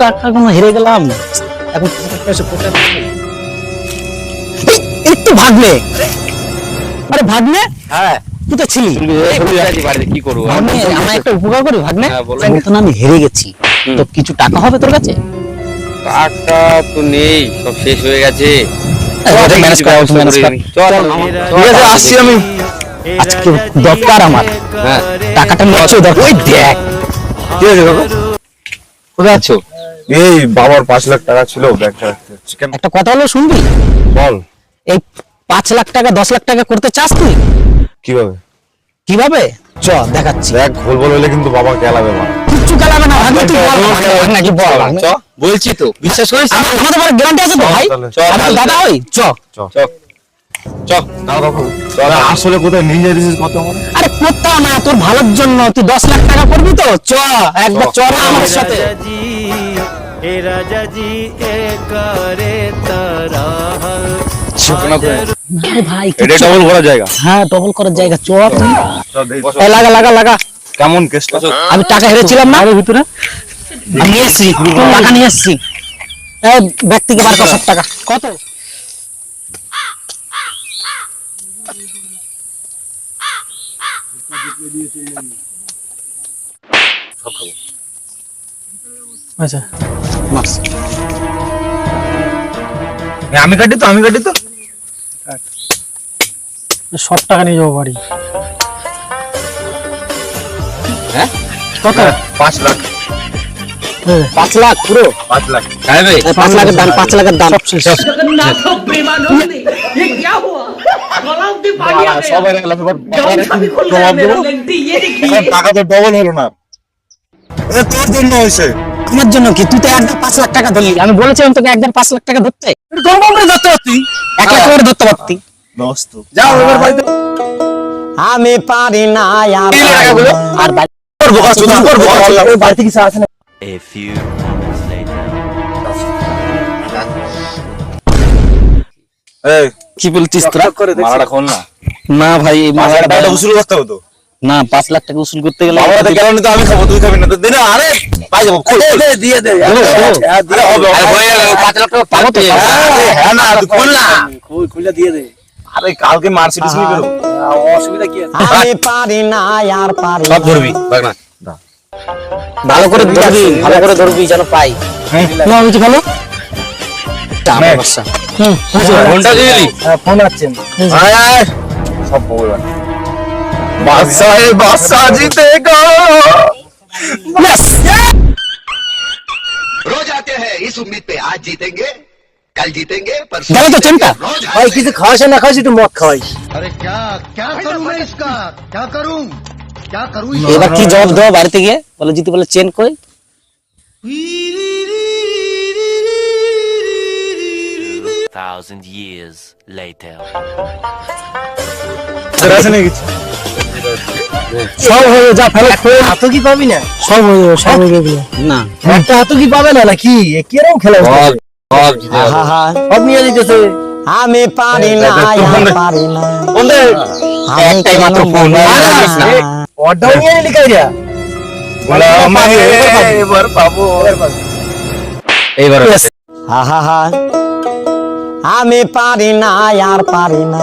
টাকা কোনো হেরে গেলাম এখন একটু ভাগলে আরে ভাগলে হ্যাঁ। তুই তো ছিলি। এই বসে আছি বাড়িতে কি করব? আমার একটা উপকার করি ভাগ্নে। হ্যাঁ, আমি হেরে গেছি। তো কিছু টাকা হবে তোর কাছে? টাকা তো নেই সব শেষ হয়ে গেছে। আসছি আমি। আজকে দরকার আমার। হ্যাঁ। টাকাটা দরকার। ওই দেখ। কোথায় আছো? এই বাবার পাঁচ লাখ টাকা ছিল রাখতে। একটা কথা হলো শুনবি? বল। এই পাঁচ লাখ টাকা দশ লাখ টাকা করতে চাস তুই? কীভাবে? কীভাবে? চ দেখাচ্ছি। দেখ ভুল বল হলে কিন্তু বাবা গেলাবে মা। কিচ্ছু গেলাবে না ভাগ্নে তুই বল ভাগ্নে, ভাগ্নে, বল চ বলছি তো বিশ্বাস করিস? আমাদের গ্যারান্টি আছে তো ভাই? চ দাদা ওই চ। চ। আসলে কোথায় নিয়ে কত আরে কোথাও না তোর ভালোর জন্য তুই দশ লাখ টাকা করবি তো? চ একবার চ না আমার সাথে। राजा जी ए राजा जी ए करे तराहल শুকনো করে। আরে ভাই এটা কিচ্ছু- ডবল করার জায়গা হ্যাঁ ডবল করার জায়গা চ তুই বসো। এই লাগা লাগা লাগা কেমন কেসটা আমি টাকা হেরেছিলাম না ভিতরে আমি নিয়ে এসছি টাকা নিয়ে এসছি এই ব্যাগ থেকে বার কর সব টাকা কত আচ্ছা। আমি কাটি তো আমি কাটি তো। সব টাকা নিয়ে যাব বাড়ি। হ্যাঁ? কত? হ্যাঁ, পাঁচ লাখ। পাঁচ লাখ পুরো? পাঁচ লাখ। হ্যাঁ পাঁচ লাখের দাম পাঁচ লাখের দাম। টাকা তো ডবল হলো না। এটা তোর জন্য হয়েছে। আমার জন্য কি? তুই তো একদম পাঁচ লাখ টাকা ধরলি। আমি বলেছিলাম তোকে একদম পাঁচ লাখ টাকা ধরতে। করে ধরতে পারতি? এক লাখ করে ধরতে পারতি। দোস্ত যাও এবার বাড়িতে। আমি পারি না আর ওই বাড়িতে কিছু আছে না? A few moments later এই কি বলছিস তোরা? না। না ভাই মালাটা উসুল করতে হবে তো। না পাঁচ লাখ টাকা উসুল করতে গেলে তো আমি খাব তুই খাবি না। তো দে আরে পাই যাব। দিয়ে দে। হয়ে পাঁচ লাখ টাকা পাবো তো হ্যাঁ না তুই খোল না। খুলে দিয়ে দে। আরে কালকে মার্সিডিজ নিয়ে বেরো। অসুবিধা কি আমি পারি না আর পারি সব ধরবি না। ভালো করে ধরবি ভালো করে ধরবি যেন পাই। না হয়েছে ভালো? আমার বাসা হুম ফোনটা দিয়ে ফোন আছে আয় আয়। সব ভগবান বাদশাহ এ বাদশাহ জিতেগা रोज आते हैं इस उम्मीद पे आज जीतेंगे कल जीतेंगे पर গেল তো চেনটা ভাই কিছু খাওয়াস না খাওয়াস একটু মদ খাওয়াই अरे क्या क्या करूं मैं इसका क्या करूं क्या करूं এবার কি জবাব দেবো বাড়িতে গিয়ে বলে যদি বলে চেন কই thousand years later আছে নাকি সব হয়ে যা ফেলে হাতও কি পাবি না? সব হয়ে যাবে সব হয়ে যাবে। না। একটা হাতও কি পাবে না নাকি? কীরকম খেলা সব নিয়ে নিতেছে। আমি পারি না পারি না। একটাই মাত্র ফোন। অর্ডার নিয়ে নিলি কাইরা? বলা আমি এবার পাবো। এইবার হা হা হা আমি পারি না আর পারি না।